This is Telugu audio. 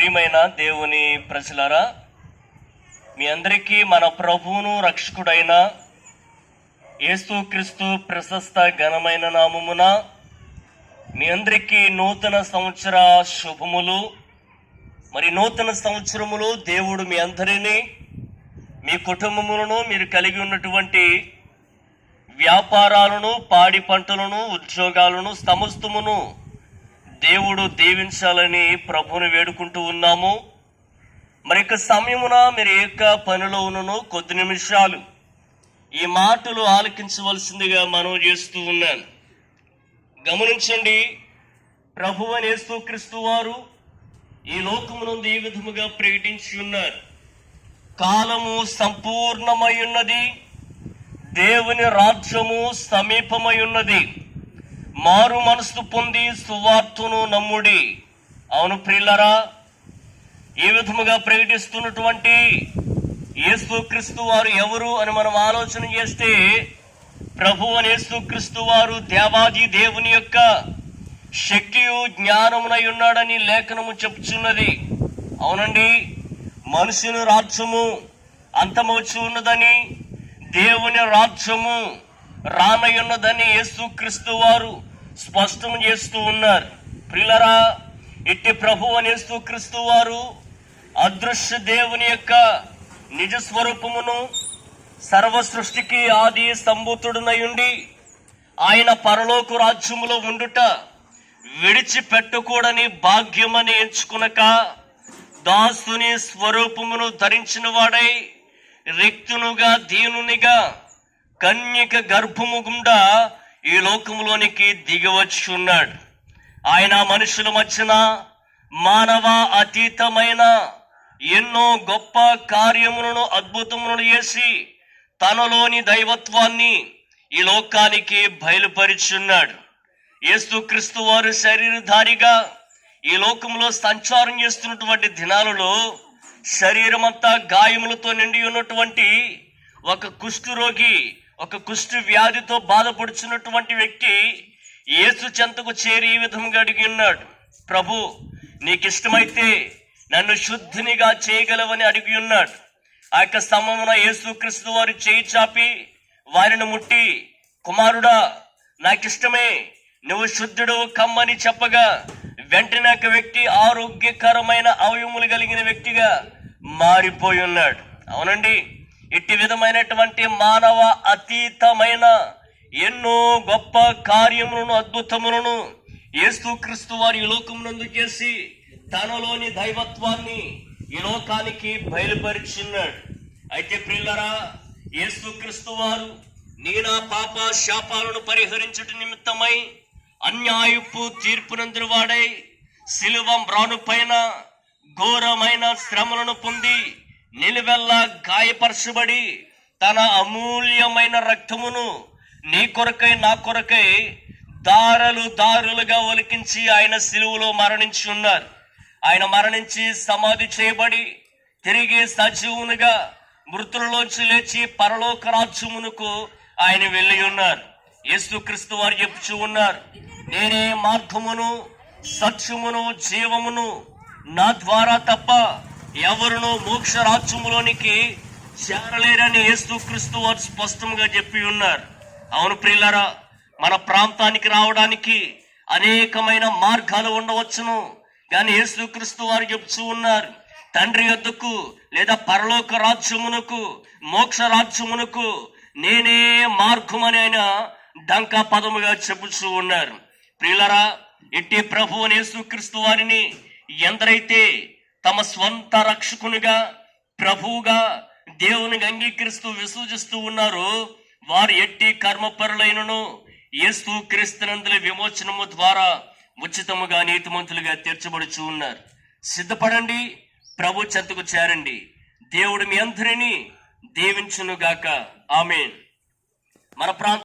ప్రియమైన దేవుని ప్రజలారా మీ అందరికీ మన ప్రభువును రక్షకుడైన యేసుక్రీస్తు ప్రశస్త ఘనమైన నామమున మీ అందరికీ నూతన సంవత్సర శుభములు. మరి నూతన సంవత్సరములు దేవుడు మీ అందరినీ మీ కుటుంబములను మీరు కలిగి ఉన్నటువంటి వ్యాపారాలను పాడి పంటలను ఉద్యోగాలను సమస్తమును దేవుడు దీవించాలని ప్రభుని వేడుకుంటూ ఉన్నాము. మరి యొక్క సమయమున మీరు ఏక పనిలో ఉన్నను కొద్ది నిమిషాలు. ఈ మాటలు ఆలకించవలసిందిగా మనం చేస్తూ ఉన్నాను. గమనించండి ప్రభు అని క్రీస్తు వారు ఈ లోకమునందు ఈ విధముగా ప్రకటించి ఉన్నారు. కాలము సంపూర్ణమై ఉన్నది దేవుని రాజ్యము సమీపమై ఉన్నది. మారు మనసు పొంది సువార్తను నమ్ముడి. అవును ప్రిల్లరా ఈ విధముగా ప్రకటిస్తున్నటువంటి యేసుక్రీస్తు వారు ఎవరు అని మనం ఆలోచన చేస్తే ప్రభు అని యేసుక్రీస్తు వారు దేవాది దేవుని యొక్క శక్తియు జ్ఞానమునై ఉన్నాడని లేఖనము చెప్పుచున్నది అవునండి మనుషుని రాజ్యము అంతమవచ్చు ఉన్నదని దేవుని రాజ్యము రానయ్యున్నదని యేసుక్రీస్తు వారు స్పష్టం చేస్తూ ఉన్నారు. ప్రిలరా ఇట్టి ప్రభు అని క్రీస్తు వారు అదృశ్య దేవుని యొక్క నిజ స్వరూపమును సర్వ సృష్టికి ఆది సంభూతుడునయుండి ఆయన పరలోక రాజ్యములో ఉండుట విడిచిపెట్టకూడని భాగ్యమని ఎంచుకునక దాసుని స్వరూపమును ధరించిన వాడై రిక్తునుగా దీనునిగా కన్యక గర్భము గుండా ఈ లోకములోనికి దిగవచ్చున్నాడు ఆయన మనుషుల మధ్యన మానవ అతీతమైన ఎన్నో గొప్ప కార్యములను అద్భుతములను చేసి తనలోని దైవత్వాన్ని ఈ లోకానికి బయలుపరిచున్నాడు. యేసుక్రీస్తు వారు శరీరధారిగా ఈ లోకంలో సంచారం చేస్తున్నటువంటి దినాలలో శరీరం అంతా గాయములతో నిండి ఉన్నటువంటి ఒక కుష్ఠరోగి ఒక కుష్టి వ్యాధితో బాధపడుచున్నటువంటి వ్యక్తి యేసు చెంతకు చేరి ఈ విధంగా అడిగి ఉన్నాడు ప్రభు నీకు ఇష్టమైతే నన్ను శుద్ధినిగా చేయగలవని అడిగి ఉన్నాడు. ఆ యొక్క స్తంభమున యేసుక్రీస్తు వారు చేయి చాపి వారిని ముట్టి కుమారుడా నాకిష్టమే నువ్వు శుద్ధుడు కమ్మని చెప్పగా వెంటనే ఒక వ్యక్తి ఆరోగ్యకరమైన అవయములు కలిగిన వ్యక్తిగా మారిపోయి ఉన్నాడు. అవునండి. ఇట్టి విధమైనటువంటి మానవ అతీతమైన ఎన్నో గొప్ప కార్యములను అద్భుతములను యేసుక్రీస్తు వారి లోకమునందు చేసి తనలోని దైవత్వాన్ని ఈ లోకానికి బయలుపరిచిన్నాడు అయితే ప్రిల్లరా యేసుక్రీస్తు వారు నీనా పాప శాపాలను పరిహరించుట నిమిత్తమై అన్యాయపు తీర్పునందున వాడై శిలువం రాను పైన ఘోరమైన శ్రమలను పొంది నిలువెల్లా గాయపరచబడి తన అమూల్యమైన రక్తమును నీ కొరకై నా కొరకై దారలు దారులుగా ఒలికించి ఆయన సిలువులో మరణించి ఉన్నారు. ఆయన మరణించి సమాధి చేయబడి తిరిగి సజీవునిగా మృతులలోంచి లేచి పరలోక రాజ్యమునకు ఆయన వెళ్ళి ఉన్నారు. యేసుక్రీస్తు వారు చెప్పుచూ ఉన్నారు నేనే మార్గమును సత్యమును జీవమును నా ద్వారా తప్ప ఎవరునో మోక్ష రాజ్యములోనికి చేరలేరని యేసుక్రీస్తు వారు స్పష్టంగా చెప్పి ఉన్నారు. అవును ప్రిల్లరా మన ప్రాంతానికి రావడానికి అనేకమైన మార్గాలు ఉండవచ్చును. కానీ యేసుక్రీస్తు వారు చెప్తూ ఉన్నారు తండ్రి యొద్దకు లేదా పరలోక రాజ్యమునకు మోక్ష రాజ్యమునకు నేనే మార్గమని ఆయన డంకా పదముగా చెబుతూ ఉన్నారు. ప్రియులరా ఎట్టి ప్రభు అని యేసుక్రీస్తు వారిని ఎందరైతే తమ స్వంత రక్షకునిగా ప్రభువుగా దేవునికి అంగీకరిస్తూ విసూచిస్తూ ఉన్నారో వారు ఎట్టి కర్మపరులైనను యేసు క్రీస్తునందుల విమోచనము ద్వారా ఉచితముగా నీతిమంతులుగా తీర్చబడుచు ఉన్నారు. సిద్ధపడండి ప్రభు చెంతకు చేరండి. దేవుడు మీ అందరినీ దీవించునుగాక. ఆమె మన ప్రాంత